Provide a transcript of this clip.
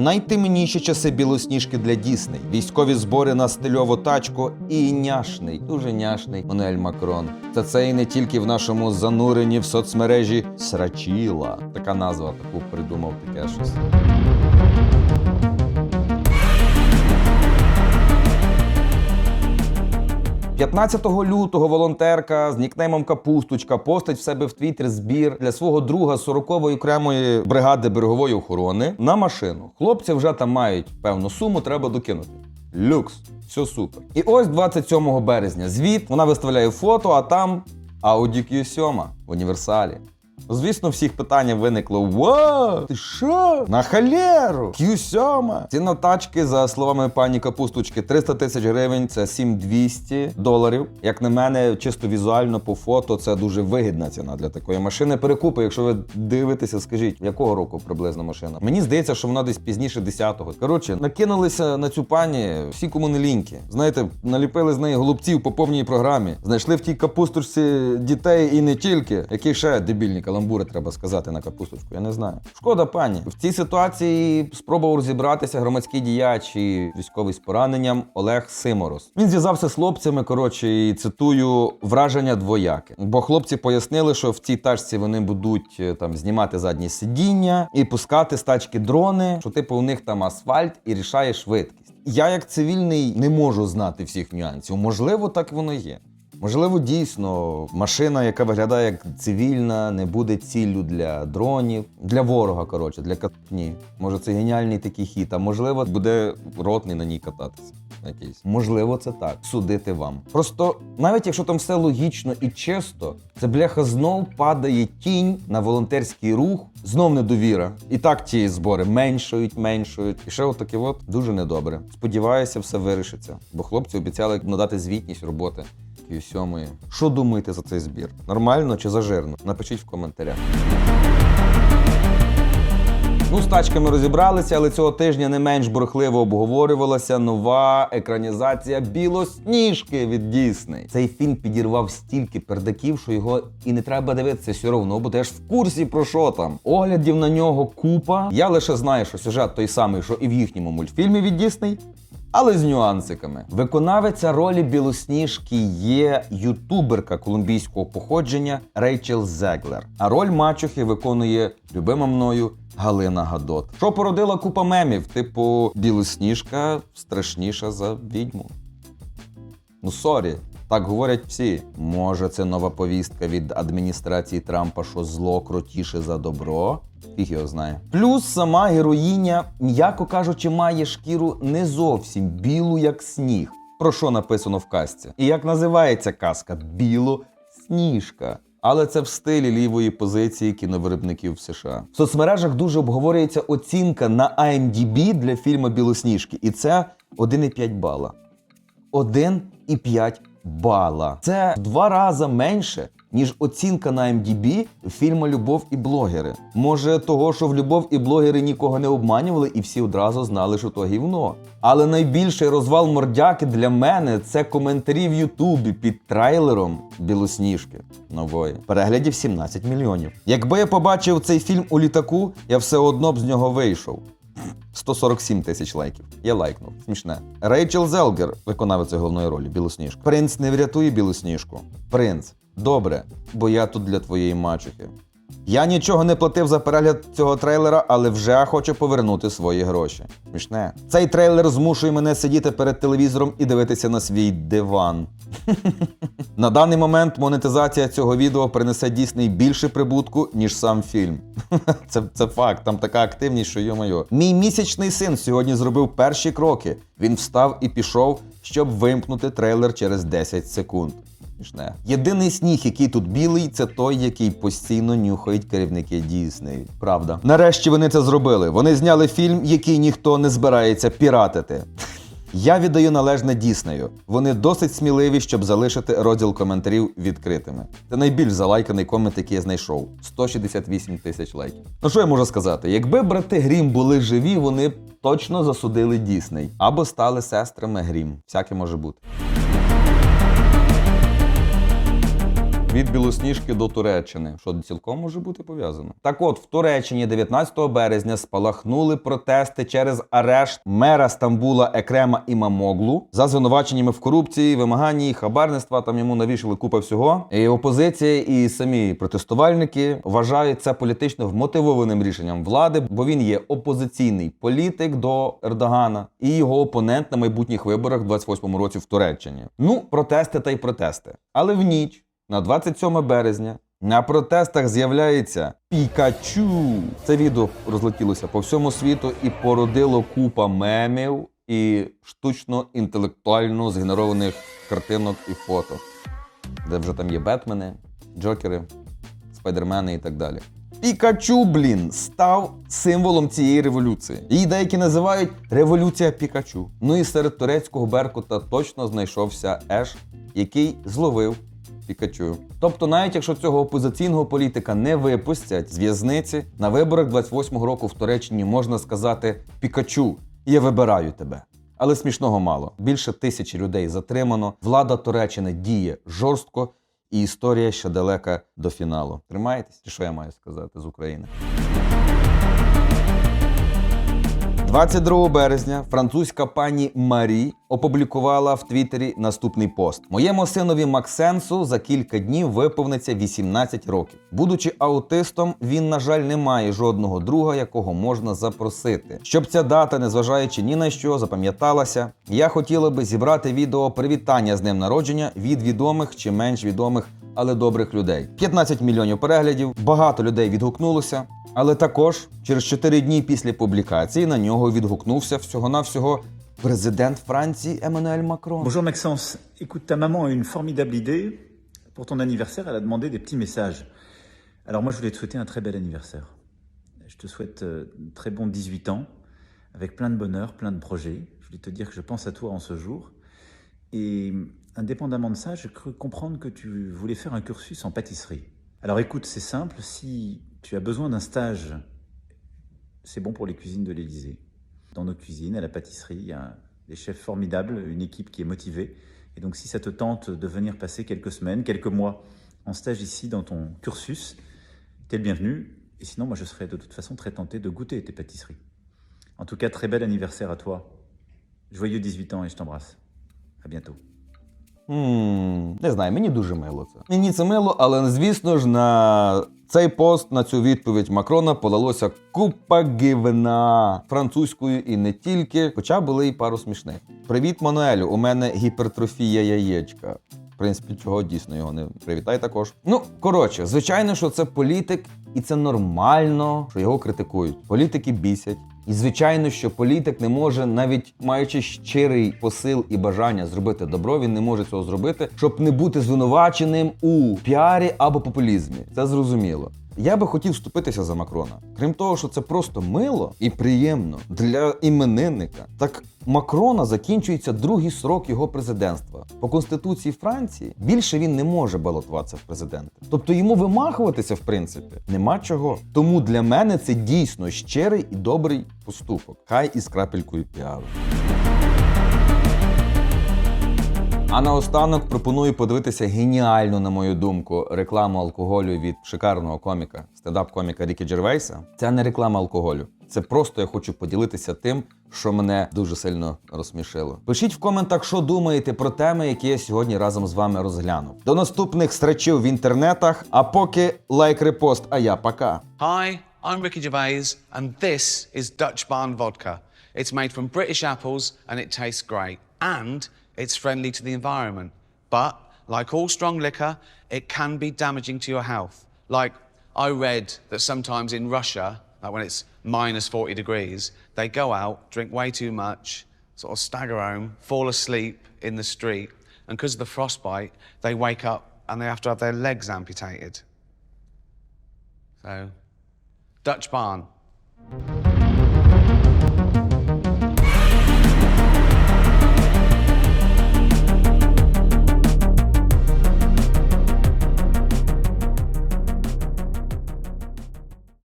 Найтемніші часи білосніжки для Дісней, військові збори на стильову тачку і няшний, дуже няшний Мануель Макрон. Та це і не тільки в нашому зануренні в соцмережі Срачіла. Така назва таку придумав таке щось. – 15 лютого волонтерка з нікнеймом Капусточка постить в себе в твіттер збір для свого друга 40-ї окремої бригади берегової охорони на машину. Хлопці вже там мають певну суму, треба докинути. Люкс, все супер. І ось 27 березня звіт вона виставляє фото, а там Audi Q7 в універсалі. Звісно, всіх питання виникло: Ва, ти що? На халеру! Q7! Ціна тачки, за словами пані Капусточки, 300 тисяч гривень це 7200 доларів. Як на мене, чисто візуально по фото, це дуже вигідна ціна для такої машини. Перекупи, якщо ви дивитеся, скажіть, якого року приблизно машина? Мені здається, що вона десь пізніше 10-го. Коротше, накинулися на цю пані всі комунеліньки. Знаєте, наліпили з неї голубців по повній програмі. Знайшли в тій капусточці дітей і не тільки. Які ще дебільні каламбури треба сказати на капусточку? Я не знаю. Шкода, пані. В цій ситуації спробував розібратися громадський діяч і військовий з пораненням Олег Симорос. Він зв'язався з хлопцями. Коротше, і цитую враження двояке. Бо хлопці пояснили, що в цій тачці вони будуть е, там знімати задні сидіння і пускати з тачки дрони, що типу у них там асфальт і рішає швидкість. Я, як цивільний, не можу знати всіх нюансів. Можливо, так воно є. Можливо, дійсно машина, яка виглядає як цивільна, не буде ціллю для дронів, для ворога, коротше, для катні. Може, це геніальний такий хід, а можливо, буде ротний на ній кататися. Якийсь. Можливо, це так. Судити вам. Просто навіть якщо там все логічно і чисто, це бляха знов падає тінь на волонтерський рух, знов недовіра. І так ті збори меншають, меншають. І ще отаке от дуже недобре. Сподіваюся, все вирішиться. Бо хлопці обіцяли надати звітність роботи. І сьомої. Що думаєте за цей збір? Нормально чи зажирно? Напишіть в коментарях. Ну, з тачками розібралися, але цього тижня не менш бурхливо обговорювалася нова екранізація Білосніжки від Дісней. Цей фільм підірвав стільки пердаків, що його і не треба дивитися все одно, бо ти ж в курсі про що там. Оглядів на нього купа. Я лише знаю, що сюжет той самий, що і в їхньому мультфільмі від Дісней. Але з нюансиками. Виконавиця ролі білосніжки є ютуберка колумбійського походження Рейчел Зеглер. А роль мачухи виконує любима мною Галина Гадот, що породила купа мемів, типу Білосніжка страшніша за відьму. Ну сорі, так говорять всі. Може, це нова повістка від адміністрації Трампа, що зло крутіше за добро? Фіг його знає. Плюс сама героїня, м'яко кажучи, має шкіру не зовсім білу, як сніг. Про що написано в казці? І як називається казка? Біло-сніжка. Але це в стилі лівої позиції кіновиробників в США. В соцмережах дуже обговорюється оцінка на IMDb для фільму Білосніжки, і це 1,5 бала. 1,5 бала. Це в два рази менше, ніж оцінка на MDB фільму Любов і блогери. Може, того, що в Любов і блогери нікого не обманювали, і всі одразу знали, що то гівно. Але найбільший розвал мордяки для мене це коментарі в Ютубі під трейлером Білосніжки нової. Переглядів 17 мільйонів. Якби я побачив цей фільм у літаку, я все одно б з нього вийшов. 147 тисяч лайків. Я лайкнув. Смішне. Рейчел Зелгер, виконавець головної ролі, білосніжку. Принц не врятує білосніжку. Принц, добре, бо я тут для твоєї мачухи. Я нічого не платив за перегляд цього трейлера, але вже хочу повернути свої гроші. Смішне. Цей трейлер змушує мене сидіти перед телевізором і дивитися на свій диван. На даний момент монетизація цього відео принесе дійсний більше прибутку, ніж сам фільм. Це, це факт, там така активність, що йо-моє. Мій місячний син сьогодні зробив перші кроки. Він встав і пішов, щоб вимкнути трейлер через 10 секунд. Смішне. Єдиний сніг, який тут білий, це той, який постійно нюхають керівники Дісней. Правда. Нарешті вони це зробили. Вони зняли фільм, який ніхто не збирається піратити. Я віддаю належне Діснею. Вони досить сміливі, щоб залишити розділ коментарів відкритими. Це найбільш залайканий комент, який я знайшов. 168 тисяч лайків. Ну що я можу сказати? Якби брати Грім були живі, вони точно засудили Дісней або стали сестрами Грім. Всяке може бути. Від Білосніжки до Туреччини, що цілком може бути пов'язано. Так от, в Туреччині 19 березня спалахнули протести через арешт мера Стамбула Екрема Імамоглу за звинуваченнями в корупції, вимаганні, хабарництва. Там йому навішали купа всього. І опозиція і самі протестувальники вважають це політично вмотивованим рішенням влади, бо він є опозиційний політик до Ердогана і його опонент на майбутніх виборах в 28-му році в Туреччині. Ну, протести та й протести. Але в ніч на 27 березня на протестах з'являється Пікачу. Це відео розлетілося по всьому світу і породило купа мемів і штучно інтелектуально згенерованих картинок і фото, де вже там є Бетмени, Джокери, Спайдермени і так далі. Пікачу, блін, став символом цієї революції. Її деякі називають революція Пікачу. Ну і серед турецького беркута точно знайшовся Еш, який зловив Пікачу. Тобто, навіть якщо цього опозиційного політика не випустять з в'язниці, на виборах 28-го року в Туреччині можна сказати Пікачу, я вибираю тебе. Але смішного мало. Більше тисячі людей затримано. Влада Туреччини діє жорстко, і історія ще далека до фіналу. Тримаєтесь? Що я маю сказати з України? 22 березня французька пані Марі опублікувала в Твіттері наступний пост: Моєму синові Максенсу за кілька днів виповниться 18 років. Будучи аутистом, він, на жаль, не має жодного друга, якого можна запросити. Щоб ця дата, незважаючи ні на що, запам'яталася, я хотіла би зібрати відео привітання з днем народження від відомих чи менш відомих. Але добрих людей 15 мільйонів переглядів. Багато людей відгукнулося. Але також через 4 дні після публікації на нього відгукнувся всього-навсього президент Франції Еммануель Макрон. Bonjour Maxence, écoute, ta maman a une formidable idée. Pour ton anniversaire, elle a demandé des petits messages. Alors moi, je voulais te souhaiter un très bel anniversaire. Je te souhaite euh, très bon 18 ans, avec plein de bonheur, plein de projets. Je voulais te dire que je pense à toi en ce jour. Et indépendamment de ça, j'ai cru comprendre que tu voulais faire un cursus en pâtisserie. Alors écoute, c'est simple, si tu as besoin d'un stage, c'est bon pour les cuisines de l'Élysée. Dans nos cuisines, à la pâtisserie, il y a des chefs formidables, une équipe qui est motivée. Et donc si ça te tente de venir passer quelques semaines, quelques mois en stage ici dans ton cursus, t'es le bienvenu. Et sinon, moi, je serais de toute façon très tenté de goûter tes pâtisseries. En tout cas, très bel anniversaire à toi. Joyeux 18 ans et je t'embrasse. À bientôt. Не знаю, мені дуже мило це. Мені це мило, але звісно ж на цей пост, на цю відповідь Макрона полилося купа гівна французькою і не тільки, хоча були й пару смішних. Привіт, Мануелю! У мене гіпертрофія яєчка. В принципі, чого дійсно його не привітай також. Ну, коротше, звичайно, що це політик, і це нормально, що його критикують. Політики бісять. І звичайно, що політик не може, навіть маючи щирий посил і бажання зробити добро, він не може цього зробити, щоб не бути звинуваченим у піарі або популізмі. Це зрозуміло. Я би хотів вступитися за Макрона. Крім того, що це просто мило і приємно для іменинника. Так Макрона закінчується другий срок його президентства. По конституції Франції більше він не може балотуватися в президенти. Тобто йому вимахуватися, в принципі, нема чого. Тому для мене це дійсно щирий і добрий поступок. Хай із крапелькою піару. А наостанок пропоную подивитися геніальну, на мою думку, рекламу алкоголю від шикарного коміка, стендап-коміка Рікі Джервейса. Це не реклама алкоголю. Це просто я хочу поділитися тим, що мене дуже сильно розсмішило. Пишіть в коментах, що думаєте про теми, які я сьогодні разом з вами розглянув. До наступних стречів в інтернетах. А поки лайк репост. А я пока. Hi, I'm Ricky Gervais, and this is Dutch Barn Vodka. It's made from British apples and it tastes great. And it's friendly to the environment. But, like all strong liquor, it can be damaging to your health. Like, I read that sometimes in Russia, like when it's minus 40 degrees, they go out, drink way too much, sort of stagger home, fall asleep in the street, and because of the frostbite, they wake up and they have to have their legs amputated. So, Dutch barn.